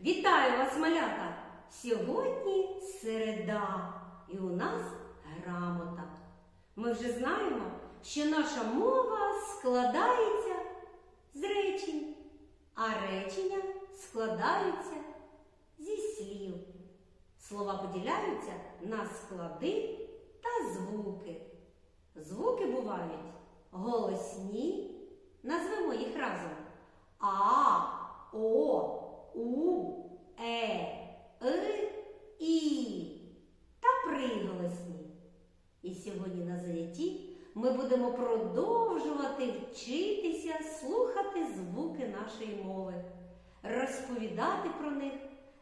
Вітаю вас, малята! Сьогодні середа, і у нас грамота. Ми вже знаємо, що наша мова складається з речень, а речення складаються зі слів. Слова поділяються на склади та звуки. Звуки бувають голосні, назвемо їх разом. А, О, У, Е, И, І та приголосні. І сьогодні на занятті ми будемо продовжувати вчитися слухати звуки нашої мови, розповідати про них,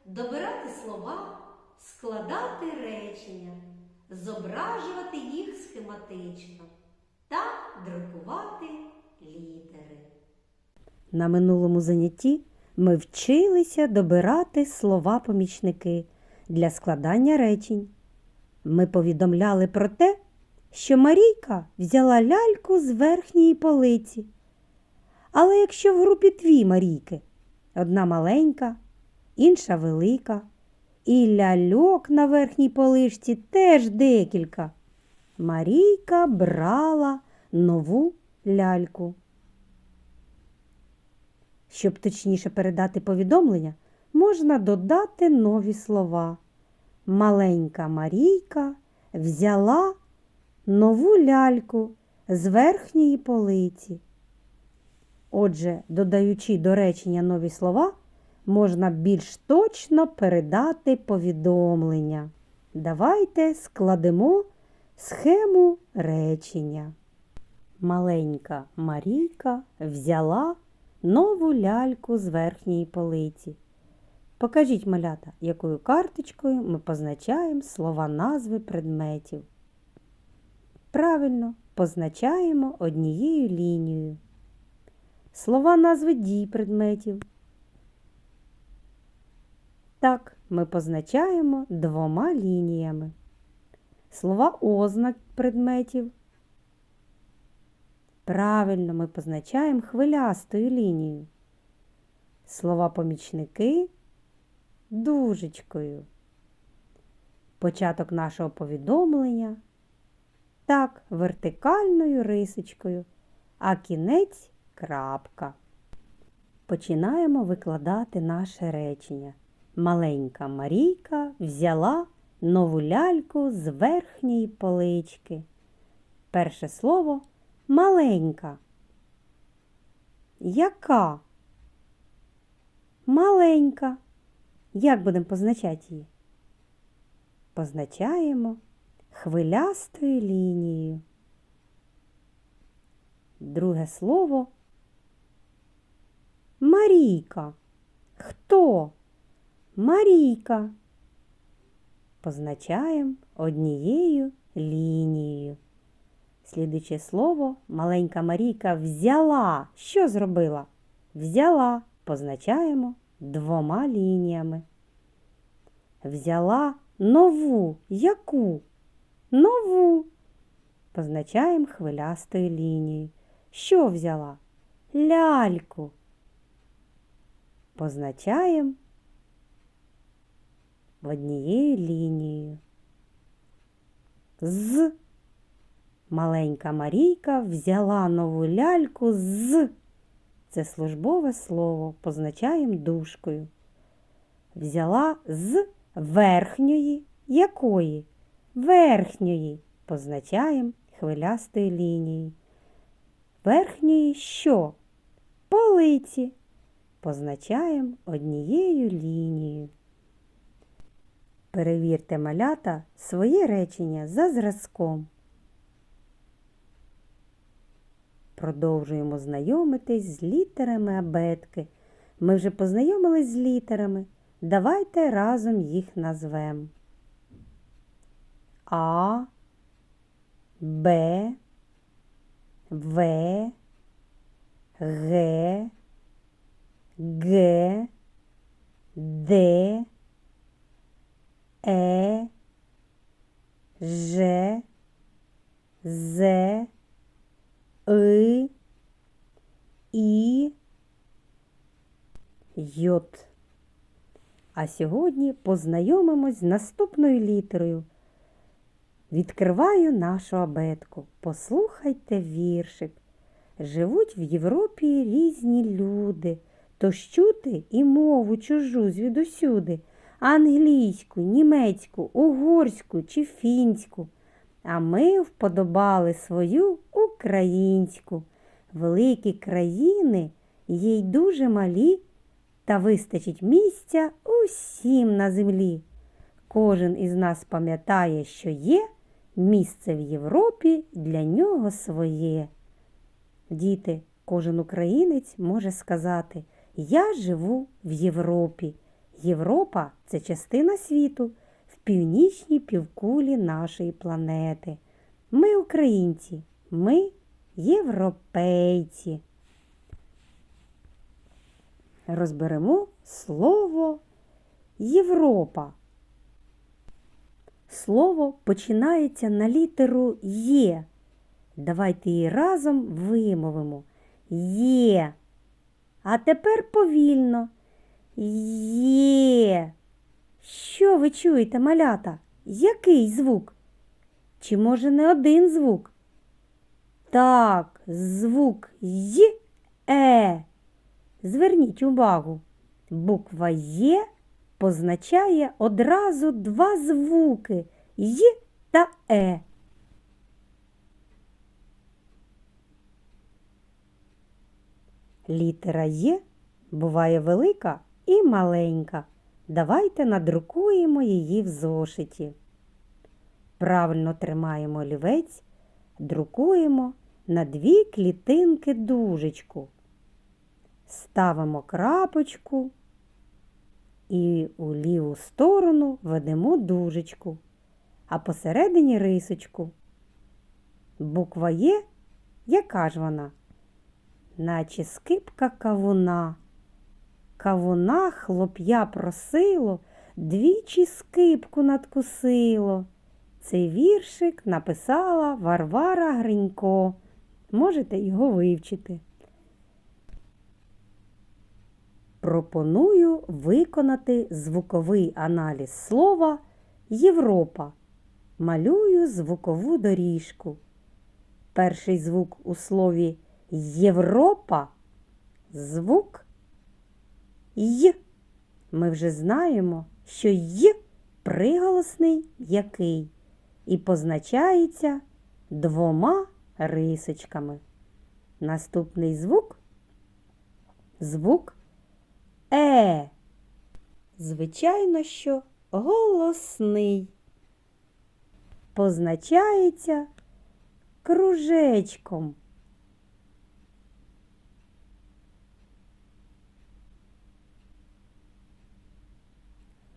добирати слова, складати речення, зображувати їх схематично та друкувати літери. На минулому занятті ми вчилися добирати слова-помічники для складання речень. Ми повідомляли про те, що Марійка взяла ляльку з верхньої полиці. Але якщо в групі дві Марійки, одна маленька, інша велика, і ляльок на верхній поличці теж декілька, Марійка брала нову ляльку. Щоб точніше передати повідомлення, можна додати нові слова. Маленька Марійка взяла нову ляльку з верхньої полиці. Отже, додаючи до речення нові слова, можна більш точно передати повідомлення. Давайте складемо схему речення. Маленька Марійка взяла нову ляльку з верхньої полиці. Покажіть малята, якою карточкою ми позначаємо слова назви предметів. Правильно, позначаємо однією лінією. Слова назви дій предметів. Так, ми позначаємо двома лініями. Слова ознак предметів. Правильно, ми позначаємо хвилястою лінією. Слова помічники дужечкою. Початок нашого повідомлення так, вертикальною рисочкою, а кінець крапка. Починаємо викладати наше речення. Маленька Марійка взяла нову ляльку з верхньої полички. Перше слово маленька. Яка? Маленька. Як будемо позначати її? Позначаємо хвилястою лінією. Друге слово Марійка. Хто? Марійка. Позначаємо однією лінією. Слідуюче слово маленька Марійка взяла. Що зробила? Взяла. Позначаємо двома лініями. Взяла нову. Яку? Нову. Позначаємо хвилястою лінією. Що взяла? Ляльку. Позначаємо однією лінією. З. Маленька Марійка взяла нову ляльку з. Це службове слово, позначаємо дужкою. Взяла з верхньої якої? Верхньої позначаємо хвилястою лінією. Верхньої що? Полиці. Позначаємо однією лінією. Перевірте малята своє речення за зразком. Продовжуємо знайомитись з літерами абетки. Ми вже познайомились з літерами. Давайте разом їх назвемо. А, Б, В, Г, Г, Д, Е, Ж, З, И, І, Йод. А сьогодні познайомимось з наступною літерою. Відкриваю нашу абетку. Послухайте віршик. Живуть в Європі різні люди, тож чути і мову чужу звідусюди, англійську, німецьку, угорську чи фінську. А ми вподобали свою українську. Великі країни є й дуже малі, та вистачить місця усім на землі. Кожен із нас пам'ятає, що є місце в Європі для нього своє. Діти, кожен українець може сказати: Я живу в Європі. Європа це частина світу північній півкулі нашої планети. Ми українці, ми європейці. Розберемо слово Європа. Слово починається на літеру Є. Давайте її разом вимовимо. Є. А тепер повільно. Є. Що ви чуєте, малята? Який звук? Чи може не один звук? Так, звук Й Е. Зверніть увагу. Буква Є позначає одразу два звуки Й та Е. Літера Є буває велика і маленька. Давайте надрукуємо її в зошиті. Правильно тримаємо олівець, друкуємо на дві клітинки дужечку. Ставимо крапочку і у ліву сторону ведемо дужечку, а посередині рисочку. Буква Є, яка ж вона? Наче скипка кавуна. Кавуна хлоп'я просило, двічі скипку надкусило. Цей віршик написала Варвара Гринько. Можете його вивчити. Пропоную виконати звуковий аналіз слова Європа. Малюю звукову доріжку. Перший звук у слові Європа звук Й. Ми вже знаємо, що Й приголосний який і позначається двома рисочками. Наступний звук звук Е. Звичайно, що голосний. Позначається кружечком.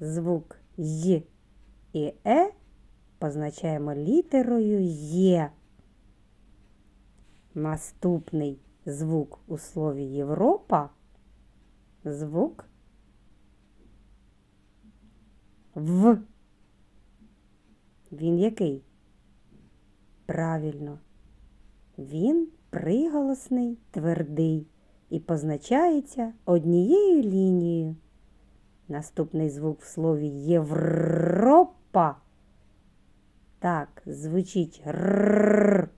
Звук Й і Е позначаємо літерою Є. Наступний звук у слові Європа звук В. Він який? Правильно. Він приголосний, твердий і позначається однією лінією. Наступний звук в слові Європа. Так, звучить р.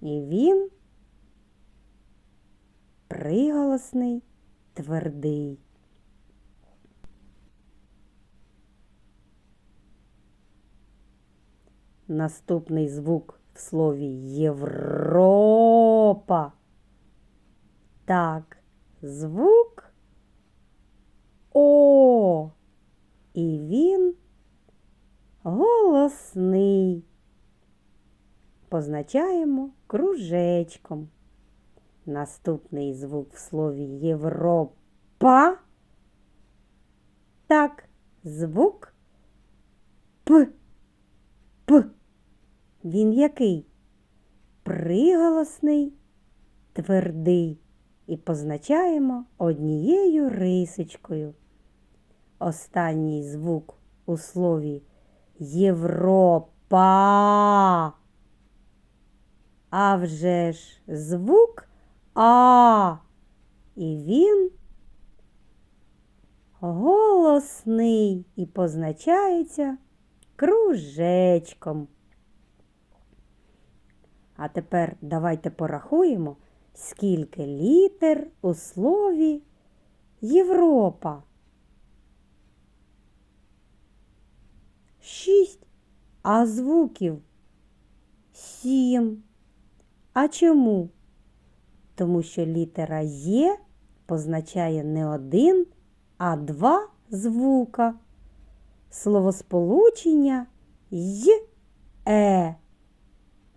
І він приголосний, твердий. Наступний звук в слові Європа. Так, звук О. І він голосний. Позначаємо кружечком. Наступний звук в слові Європа. Так, звук П. П. Він який? Приголосний, твердий. І позначаємо однією рисочкою. Останній звук у слові Європа. А вже ж звук А. І він голосний і позначається кружечком. А тепер давайте порахуємо, скільки літер у слові Європа. Шість, а звуків сім. А чому? Тому що літера Є позначає не один, а два звука. Словосполучення й е,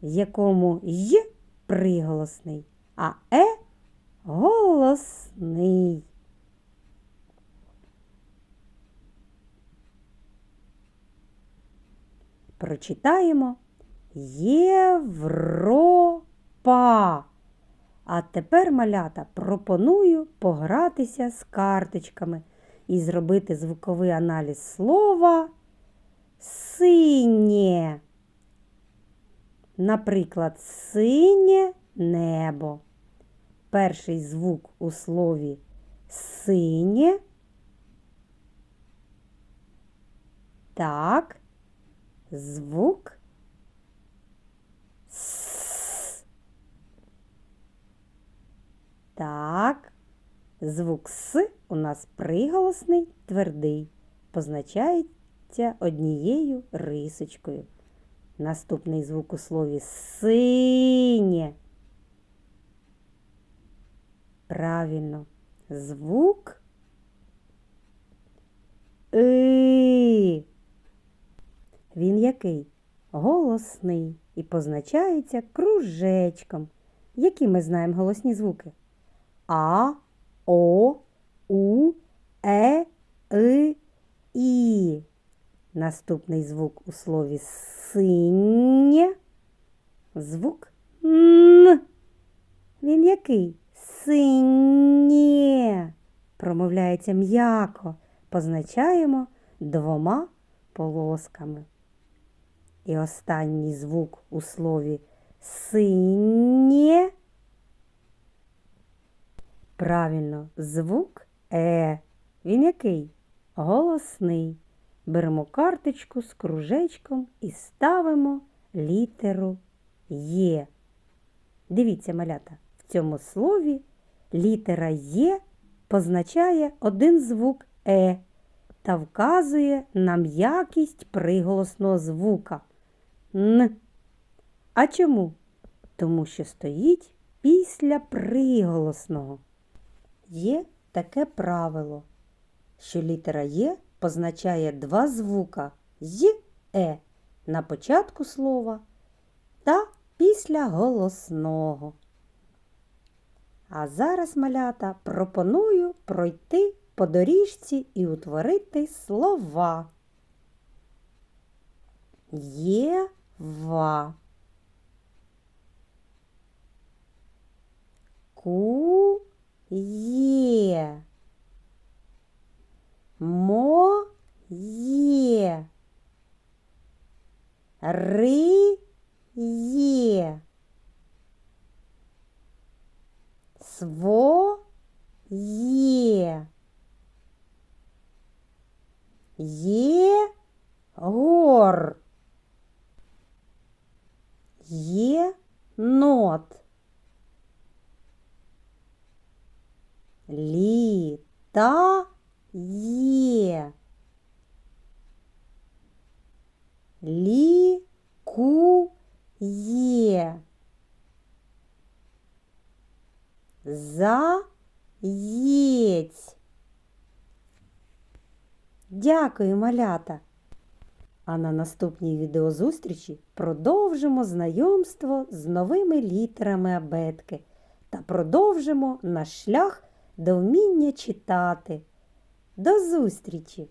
в якому й приголосний, а е голосний. Прочитаємо Європа. А тепер, малята, пропоную погратися з карточками і зробити звуковий аналіз слова синє. Наприклад, синє небо. Перший звук у слові синє. Так, звук с. Так, звук С у нас приголосний, твердий, позначається однією рисочкою. Наступний звук у слові синє. Правильно, звук И. Він який? Голосний і позначається кружечком. Які ми знаємо голосні звуки? А, О, У, Е, И, І. Наступний звук у слові синє. Звук Н. Він який? Синє. Промовляється м'яко. Позначаємо двома полосками. І останній звук у слові синє. Правильно, звук Е. Він який? Голосний. Беремо карточку з кружечком і ставимо літеру Є. Дивіться, малята, в цьому слові літера Є позначає один звук Е та вказує на м'якість приголосного звука Н. А чому? Тому що стоїть після приголосного. Є таке правило, що літера Є позначає два звука з е на початку слова та після голосного. А зараз, малята, пропоную пройти по доріжці і утворити слова. Єва. Ку є. Мо є. Ри є. Сво є. Є гор. Є нот. Літа є. Ліку є. Заєць. Дякую, малята! А на наступній відеозустрічі продовжимо знайомство з новими літерами абетки та продовжимо наш шлях до вміння читати. До зустрічі!